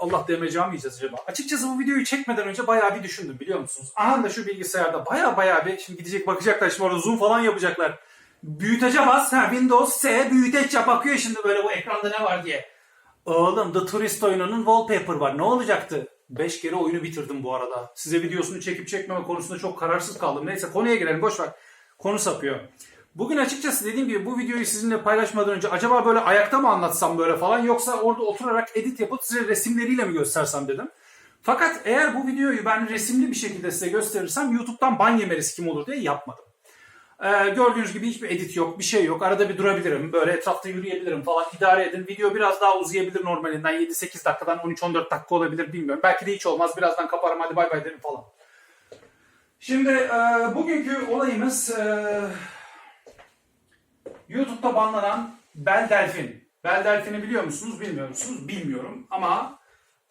Allah demeyeceğim yiyeceğiz acaba. Açıkçası bu videoyu çekmeden önce bayağı bir düşündüm biliyor musunuz? Aha da şu bilgisayarda bayağı bayağı bir şimdi gidecek bakacaklar şimdi orada zoom falan yapacaklar. Büyütece bas ha Windows S büyüteç yap bakıyor şimdi böyle bu ekranda ne var diye. Oğlum The Tourist oyununun wallpaper var ne olacaktı? 5 kere oyunu bitirdim bu arada. Size videosunu çekip çekmeme konusunda çok kararsız kaldım. Neyse konuya girelim boş ver. Konu sapıyor. Bugün açıkçası dediğim gibi bu videoyu sizinle paylaşmadan önce acaba böyle ayakta mı anlatsam böyle falan yoksa orada oturarak edit yapıp size resimleriyle mi göstersem dedim. Fakat eğer bu videoyu ben resimli bir şekilde size gösterirsem YouTube'dan ban yemeriz kim olur diye yapmadım. Ee, gördüğünüz gibi hiçbir edit yok, bir şey yok. Arada bir durabilirim, böyle etrafta yürüyebilirim falan. İdare edin. Video biraz daha uzayabilir normalinden. 7-8 dakikadan 13-14 dakika olabilir bilmiyorum. Belki de hiç olmaz. Birazdan kaparım hadi bay bay derim falan. Şimdi e, bugünkü olayımız e, YouTube'da banlanan Bel Delfin. Bel Delfin'i biliyor musunuz, bilmiyor musunuz? Bilmiyorum ama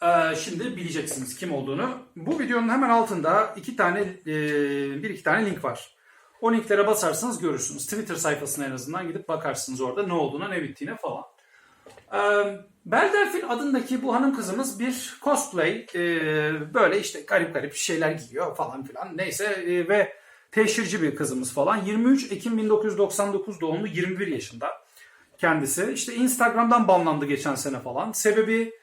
e, şimdi bileceksiniz kim olduğunu. Bu videonun hemen altında iki tane, e, bir iki tane link var. O linklere basarsanız görürsünüz. Twitter sayfasına en azından gidip bakarsınız orada ne olduğuna, ne bittiğine falan. Ee, Bel Delfin adındaki bu hanım kızımız bir cosplay. e, böyle işte garip garip şeyler giyiyor falan filan. Neyse e, ve teşhirci bir kızımız falan. 23 Ekim 1999 doğumlu 21 yaşında kendisi. İşte Instagram'dan banlandı geçen sene falan. Sebebi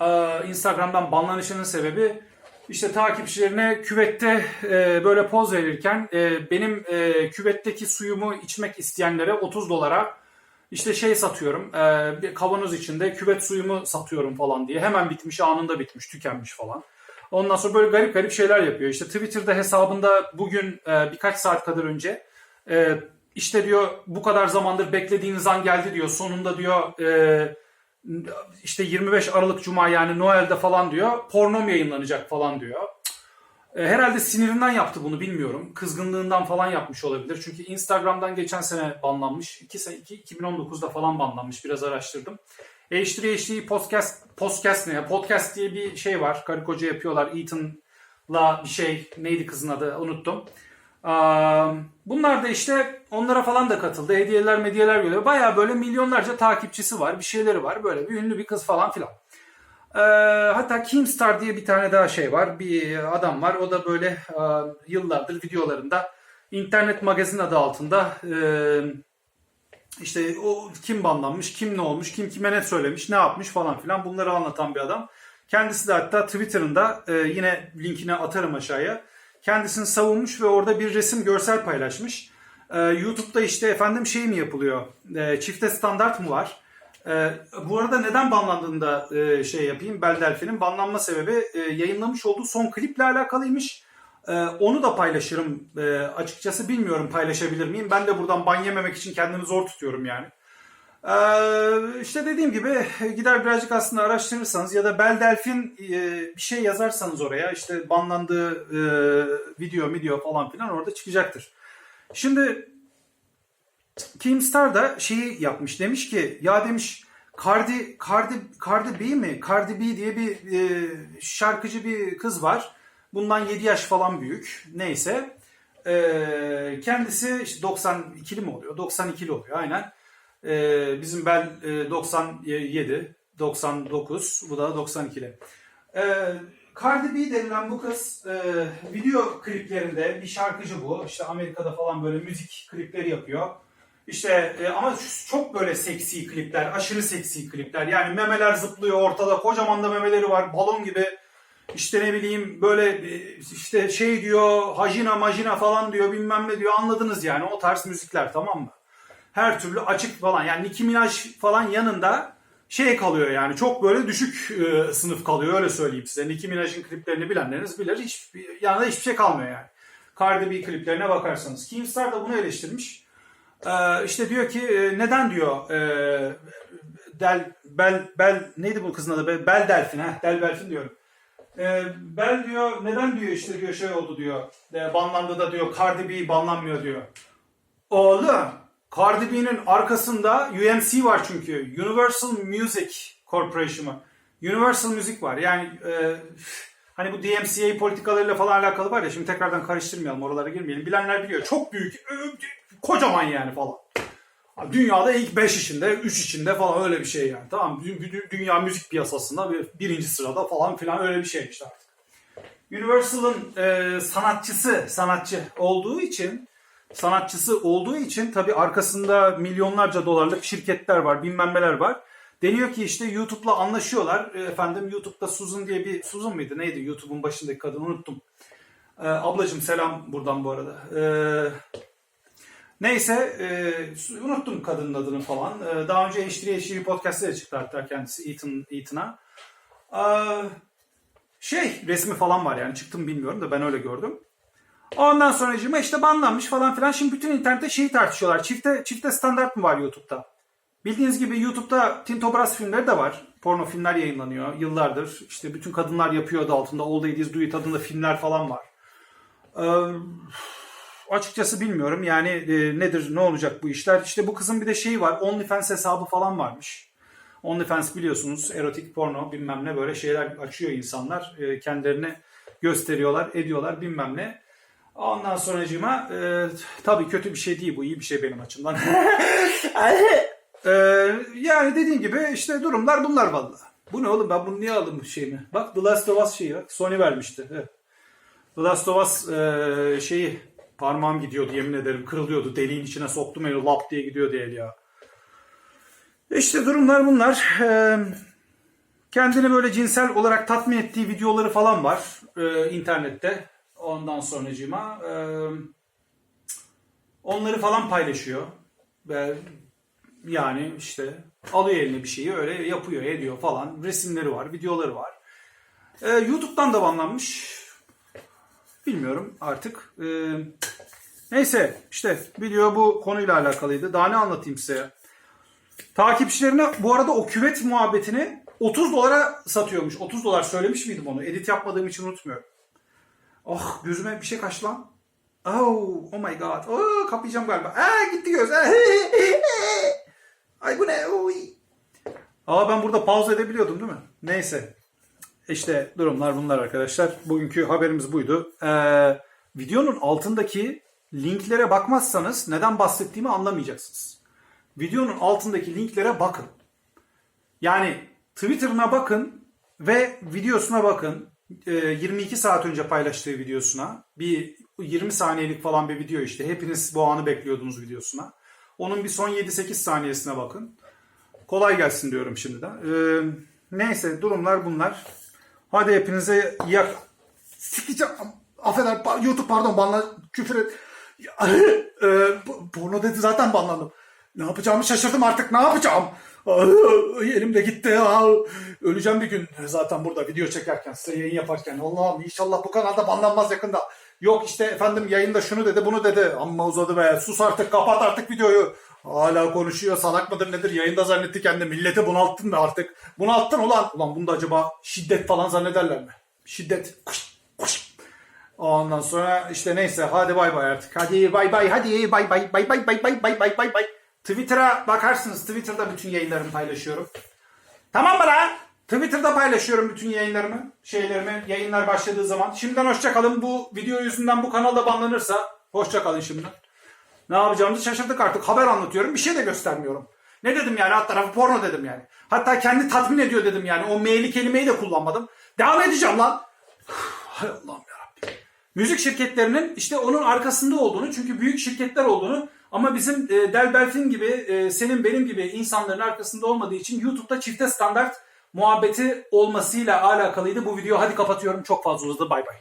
e, Instagram'dan banlanışının sebebi işte takipçilerine küvette e, böyle poz verirken e, benim e, küvetteki suyumu içmek isteyenlere 30 dolara işte şey satıyorum e, kavanoz içinde küvet suyumu satıyorum falan diye hemen bitmiş anında bitmiş tükenmiş falan. Ondan sonra böyle garip garip şeyler yapıyor. İşte Twitter'da hesabında bugün e, birkaç saat kadar önce e, işte diyor bu kadar zamandır beklediğiniz an geldi diyor. Sonunda diyor e, işte 25 Aralık Cuma yani Noel'de falan diyor pornom yayınlanacak falan diyor. E, Herhalde sinirinden yaptı bunu bilmiyorum. Kızgınlığından falan yapmış olabilir. Çünkü Instagram'dan geçen sene banlanmış. 2 sene, 2, 2019'da falan banlanmış. Biraz araştırdım. H3H3 podcast, podcast ne ya? Podcast diye bir şey var. Karı koca yapıyorlar. Ethan'la bir şey. Neydi kızın adı? Unuttum. Bunlar da işte onlara falan da katıldı. Hediyeler medyeler geliyor. Baya böyle milyonlarca takipçisi var. Bir şeyleri var. Böyle bir ünlü bir kız falan filan. Ee, hatta Keemstar diye bir tane daha şey var. Bir adam var. O da böyle e, yıllardır videolarında internet magazin adı altında e, işte o kim banlanmış, kim ne olmuş, kim kime ne söylemiş, ne yapmış falan filan bunları anlatan bir adam. Kendisi de hatta Twitter'ında e, yine linkini atarım aşağıya. Kendisini savunmuş ve orada bir resim görsel paylaşmış. E, YouTube'da işte efendim şey mi yapılıyor? E, çifte standart mı var? Ee, bu arada neden banlandığını da e, şey yapayım. Bel Delfin'in banlanma sebebi e, yayınlamış olduğu son kliple alakalıymış. E, onu da paylaşırım e, açıkçası. Bilmiyorum paylaşabilir miyim. Ben de buradan ban yememek için kendimi zor tutuyorum yani. Ee, işte dediğim gibi gider birazcık aslında araştırırsanız ya da Bel Delfin e, bir şey yazarsanız oraya işte banlandığı e, video video falan filan orada çıkacaktır. Şimdi Keemstar da şeyi yapmış demiş ki ya demiş Cardi Cardi Cardi B mi? Cardi B diye bir e, şarkıcı bir kız var. Bundan 7 yaş falan büyük. Neyse. E, kendisi işte 92'li mi oluyor? 92'li oluyor aynen. E, bizim Bel e, 97, 99, bu da 92'li. E, Cardi B denilen bu kız e, video kliplerinde bir şarkıcı bu. İşte Amerika'da falan böyle müzik klipleri yapıyor. İşte e, ama çok böyle seksi klipler, aşırı seksi klipler. Yani memeler zıplıyor ortada, kocaman da memeleri var, balon gibi. İşte ne bileyim böyle işte şey diyor, hajina majina falan diyor, bilmem ne diyor. Anladınız yani o tarz müzikler tamam mı? Her türlü açık falan. Yani Nicki Minaj falan yanında şey kalıyor yani çok böyle düşük e, sınıf kalıyor öyle söyleyeyim size. Nicki Minaj'ın kliplerini bilenleriniz bilir. Hiç, yanında hiçbir şey kalmıyor yani. Cardi B kliplerine bakarsanız. Keemstar da bunu eleştirmiş. Ee, işte diyor ki e, neden diyor e, Del Bel Bel neydi bu kızın adı Bel, Delfin ha Del Delfin diyorum. Ee, Bel diyor neden diyor işte diyor şey oldu diyor. E, banlandı da diyor Cardi B banlanmıyor diyor. Oğlum Cardi B'nin arkasında UMC var çünkü. Universal Music Corporation'ı. Universal Music var. Yani e, hani bu DMCA politikalarıyla falan alakalı var ya şimdi tekrardan karıştırmayalım oralara girmeyelim. Bilenler biliyor. Çok büyük kocaman yani falan. Dünyada ilk 5 içinde, 3 içinde falan öyle bir şey yani. Tamam dü- dü- dünya müzik piyasasında bir- birinci sırada falan filan öyle bir şey işte artık. Universal'ın e, sanatçısı, sanatçı olduğu için sanatçısı olduğu için tabii arkasında milyonlarca dolarlık şirketler var, bilmem neler var. Deniyor ki işte YouTube'la anlaşıyorlar. E, Efendim YouTube'da Susan diye bir Susan mıydı neydi YouTube'un başındaki kadını unuttum. E, ablacım selam buradan bu arada. E, neyse e, unuttum kadının adını falan. E, daha önce H3H3 podcast'ta çıktı hatta kendisi Ethan, Ethan'a. E, şey resmi falan var yani çıktım bilmiyorum da ben öyle gördüm. Ondan sonra işte banlanmış falan filan. Şimdi bütün internette şeyi tartışıyorlar. Çifte çifte standart mı var YouTube'da? Bildiğiniz gibi YouTube'da Tinto Brass filmleri de var. Porno filmler yayınlanıyor yıllardır. İşte bütün kadınlar yapıyor adı altında. All Ladies Do It adında filmler falan var. Ee, açıkçası bilmiyorum. Yani e, nedir, ne olacak bu işler? İşte bu kızın bir de şeyi var. OnlyFans hesabı falan varmış. OnlyFans biliyorsunuz erotik porno bilmem ne böyle şeyler açıyor insanlar. E, kendilerini gösteriyorlar, ediyorlar bilmem ne. Ondan sonracığıma e, tabii kötü bir şey değil bu iyi bir şey benim açımdan. E, yani dediğim gibi işte durumlar bunlar vallahi. Bu ne oğlum ben bunu niye aldım bu şeyimi? Bak The Last of Us şeyi bak Sony vermişti. The Last of Us e, şeyi parmağım gidiyordu yemin ederim kırılıyordu. Deliğin içine soktum eli lap diye gidiyordu el ya. İşte durumlar bunlar. E, kendini böyle cinsel olarak tatmin ettiği videoları falan var e, internette. Ondan sonracığıma e, onları falan paylaşıyor. Ve yani işte alıyor eline bir şeyi öyle yapıyor ediyor falan. Resimleri var, videoları var. E, YouTube'dan da banlanmış. Bilmiyorum artık. E, neyse işte video bu konuyla alakalıydı. Daha ne anlatayım size? Takipçilerine bu arada o küvet muhabbetini 30 dolara satıyormuş. 30 dolar söylemiş miydim onu? Edit yapmadığım için unutmuyorum. Oh gözüme bir şey kaçtı lan. Oh, oh my god. Oh, kapayacağım galiba. Aa, gitti göz. Ay bu ne? Oy. Aa ben burada pauza edebiliyordum değil mi? Neyse. İşte durumlar bunlar arkadaşlar. Bugünkü haberimiz buydu. Ee, videonun altındaki linklere bakmazsanız neden bahsettiğimi anlamayacaksınız. Videonun altındaki linklere bakın. Yani Twitter'ına bakın ve videosuna bakın. Ee, 22 saat önce paylaştığı videosuna. Bir 20 saniyelik falan bir video işte. Hepiniz bu anı bekliyordunuz videosuna. Onun bir son 7-8 saniyesine bakın. Kolay gelsin diyorum şimdiden. Ee, neyse durumlar bunlar. Hadi hepinize iyi ak- Sikeceğim. Affeder. YouTube pardon banla küfür et. E, porno dedi zaten banlandım. Ne yapacağımı şaşırdım artık. Ne yapacağım? Ay, Elim de gitti. Öleceğim bir gün. Zaten burada video çekerken, size yayın yaparken. Allah'ım inşallah bu kanalda banlanmaz yakında. Yok işte efendim yayında şunu dedi bunu dedi. Amma uzadı be. Sus artık kapat artık videoyu. Hala konuşuyor salak mıdır nedir yayında zannetti kendi milleti bunalttın da artık. Bunalttın ulan. Ulan bunda acaba şiddet falan zannederler mi? Şiddet. Kuş, kuş. Ondan sonra işte neyse hadi bay bay artık. Hadi bay bay hadi bay bay bay bay bay bay bay bay bay bay. Twitter'a bakarsınız. Twitter'da bütün yayınlarımı paylaşıyorum. Tamam mı lan? Twitter'da paylaşıyorum bütün yayınlarımı, şeylerimi, yayınlar başladığı zaman. Şimdiden hoşça kalın. Bu video yüzünden bu kanalda banlanırsa hoşça kalın şimdiden. Ne yapacağımızı şaşırdık artık. Haber anlatıyorum. Bir şey de göstermiyorum. Ne dedim yani? Alt tarafı porno dedim yani. Hatta kendi tatmin ediyor dedim yani. O maili kelimeyi de kullanmadım. Devam edeceğim lan. Hay Allah'ım yarabbim. Müzik şirketlerinin işte onun arkasında olduğunu çünkü büyük şirketler olduğunu ama bizim e, Del gibi e, senin benim gibi insanların arkasında olmadığı için YouTube'da çifte standart muhabbeti olmasıyla alakalıydı bu video. Hadi kapatıyorum çok fazla uzadı bay bay.